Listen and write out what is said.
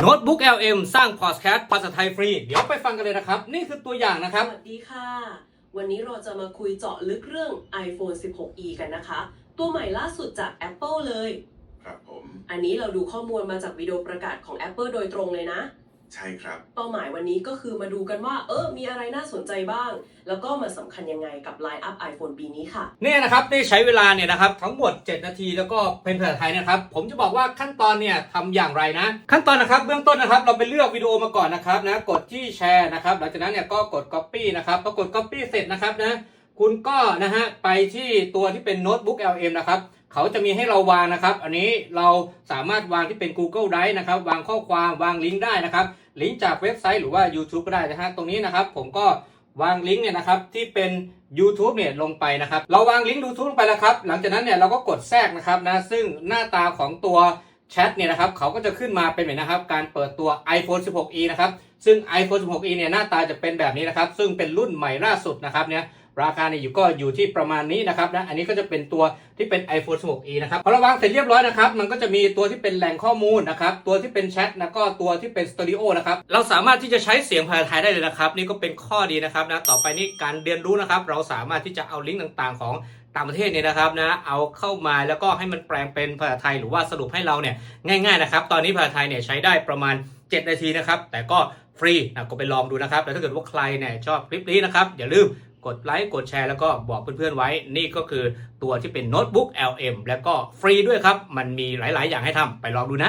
โน้ตบุ๊ก LM สร้างพอดแคสต์ภาษาไทยฟรี เดี๋ยวไปฟังกันเลยนะครับ นี่คือตัวอย่างนะครับ สวัสดีค่ะ วันนี้เราจะมาคุยเจาะลึกเรื่อง iPhone 16e กันนะคะ ตัวใหม่ล่าสุดจาก Apple เลย ครับผม อันนี้เราดูข้อมูลมาจากวิดีโอประกาศของ Apple โดยตรงเลยนะ ใช่ครับ เป้าหมายวันนี้ก็คือมาดูกันว่า เออมีอะไรน่าสนใจบ้าง แล้วก็มาสำคัญยังไงกับ Line Up iPhone ปีนี้ค่ะ เนี่ยนะครับได้ใช้เวลาเนี่ยนะครับทั้งหมด 7 นาทีแล้วก็เป็นภาษาไทยนะครับ ผมจะบอกว่าขั้นตอนเนี่ยทำอย่างไรนะ ขั้นตอนนะครับเบื้องต้นนะครับ เราไปเลือกวิดีโอมาก่อนนะครับนะกดที่แชร์นะครับหลังจากนั้นเนี่ยก็กด Copy นะครับพอกด Copy เสร็จนะครับนะคุณก็นะฮะไปที่ตัวที่เป็นโน้ตบุ๊ก LM นะครับ เขาจะมีให้เราวางนะครับ อันนี้เราสามารถวางที่เป็น Google Drive นะครับ วางข้อความวางลิงก์ได้นะครับ ลิงก์จากเว็บไซต์หรือว่า YouTube ก็ได้นะฮะตรงนี้นะครับ ผมก็วางลิงก์เนี่ยนะครับที่เป็น YouTube เนี่ยลงไปนะครับ เราวางลิงก์ YouTube ลงไปแล้วครับ หลังจากนั้นเนี่ยเราก็กดแทรกนะครับนะซึ่งหน้าตาของตัวแชทเนี่ยนะครับเขาก็จะขึ้นมาเป็นแบบนะครับ การเปิดตัว iPhone 16e นะครับ ซึ่ง iPhone 16e เนี่ยหน้าตาจะเป็นแบบนี้นะครับ ซึ่งเป็นรุ่นใหม่ล่าสุดนะครับเนี่ย ราคาเนี่ยอยู่ก็อยู่ที่ประมาณนี้นะครับนะอันนี้ก็จะเป็นตัวที่เป็น iPhone 16e นะครับพอเราวางเสร็จเรียบร้อยนะครับมันก็จะมีตัวที่เป็นแหล่งข้อมูลนะครับตัวที่เป็นแชทแล้วก็ตัวที่เป็นสตูดิโอนะครับเราสามารถที่จะใช้เสียงภาษาไทยได้เลยนะครับ นี่ก็เป็นข้อดีนะครับนะต่อไปนี่การเรียนรู้นะครับ เราสามารถที่จะเอาลิงก์ต่างๆ ของต่างประเทศเนี่ยนะครับนะเอาเข้ามาแล้วก็ให้มันแปลงเป็นภาษาไทยหรือว่าสรุปให้เราเนี่ยง่ายๆนะครับตอนนี้ภาษาไทยเนี่ยใช้ได้ประมาณ 7 นาทีนะครับแต่ก็ฟรีนะก็ไปลองดูนะครับแล้วถ้าเกิดว่าใครเนี่ยชอบคลิปนี้นะครับอย่าลืม กดไลค์กดแชร์แล้วก็บอกเพื่อนๆไว้ นี่ก็คือตัวที่เป็นโน้ตบุ๊ก LM แล้วก็ฟรีด้วยครับ มันมีหลายๆ อย่างให้ทำไปลองดูนะ